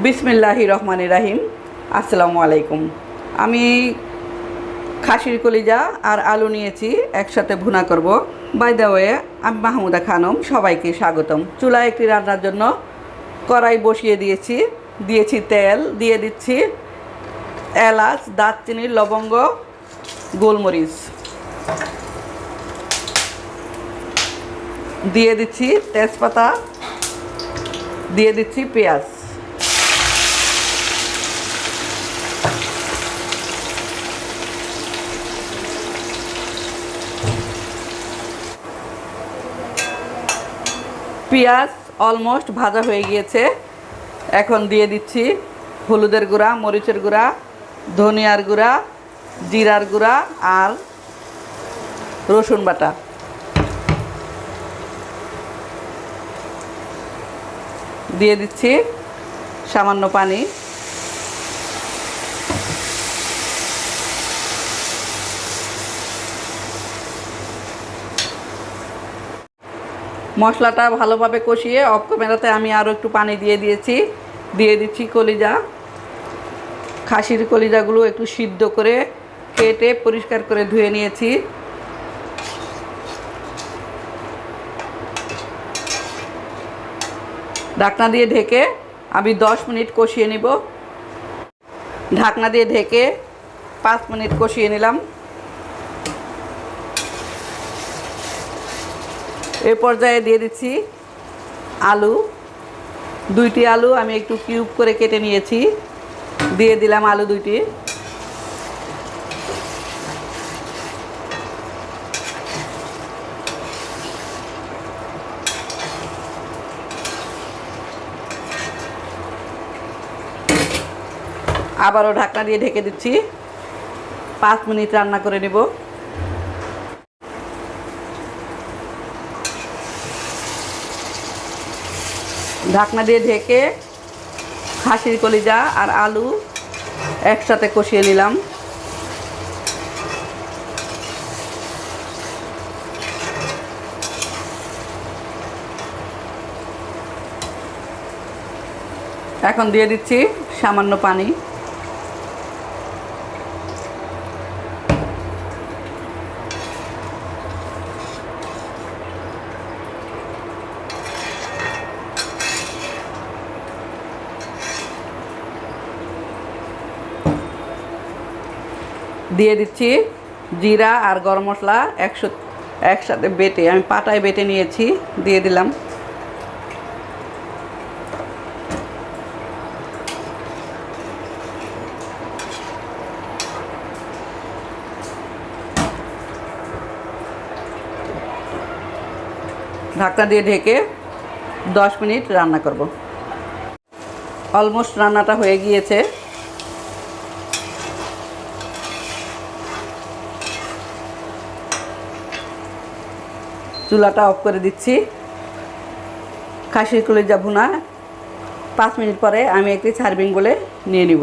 বিসমিল্লাহি রহমান রাহিম। আসসালামু আলাইকুম। আমি খাসির কলিজা আর আলু নিয়েছি, একসাথে ভুনা করব। বাই দ্য ওয়ে আমি মাহমুদা খানম, সবাইকে স্বাগতম। চুলায় একটি রান্নার জন্য কড়াই বসিয়ে দিয়েছি। দিয়েছি তেল, দিয়ে দিচ্ছি এলাচ, দারচিনি, লবঙ্গ, গোলমরিচ। দিয়ে দিচ্ছি তেজপাতা, দিয়ে দিচ্ছি পেঁয়াজ। পেঁয়াজ অলমোস্ট ভাজা হয়ে গিয়েছে। এখন দিয়ে দিচ্ছি হলুদের গুঁড়া, মরিচের গুঁড়া, ধনিয়ার গুঁড়া, জিরার গুঁড়া আর রসুন বাটা। দিয়ে দিচ্ছি সামান্য পানি। মশলাটা ভালোভাবে কষিয়ে অফ ক্যামেরাতে আমি আরও একটু পানি দিয়ে দিয়েছি। দিয়ে দিচ্ছি কলিজা। খাসির কলিজাগুলো একটু সিদ্ধ করে কেটে পরিষ্কার করে ধুয়ে নিয়েছি। ঢাকনা দিয়ে ঢেকে আমি দশ মিনিট কষিয়ে নিব। ঢাকনা দিয়ে ঢেকে পাঁচ মিনিট কষিয়ে নিলাম। এ পর্যায়ে দিয়ে দিচ্ছি আলু। দুইটি আলু আমি একটু কিউব করে কেটে নিয়েছি। দিয়ে দিলাম আলু দুইটি। আবারও ঢাকনা দিয়ে ঢেকে দিচ্ছি। পাঁচ মিনিট রান্না করে নেব। ঢাকনা দিয়ে ঢেকে খাসির কলিজা আর আলু একসাথে কষিয়ে নিলাম। এখন দিয়ে দিচ্ছি সামান্য পানি। দিয়ে দিচ্ছি জিরা আর গরম মশলা একশো একসাথে বেটে, আমি পাটায় বেটে নিয়েছি, দিয়ে দিলাম। ঢাকনা দিয়ে ঢেকে দশ মিনিট রান্না করব। অলমোস্ট রান্নাটা হয়ে গিয়েছে। চুলাটা অফ করে দিচ্ছি। খাসির কলিজা না। পাঁচ মিনিট পরে আমি একটি সার্ভিং বলে নিয়ে নিব।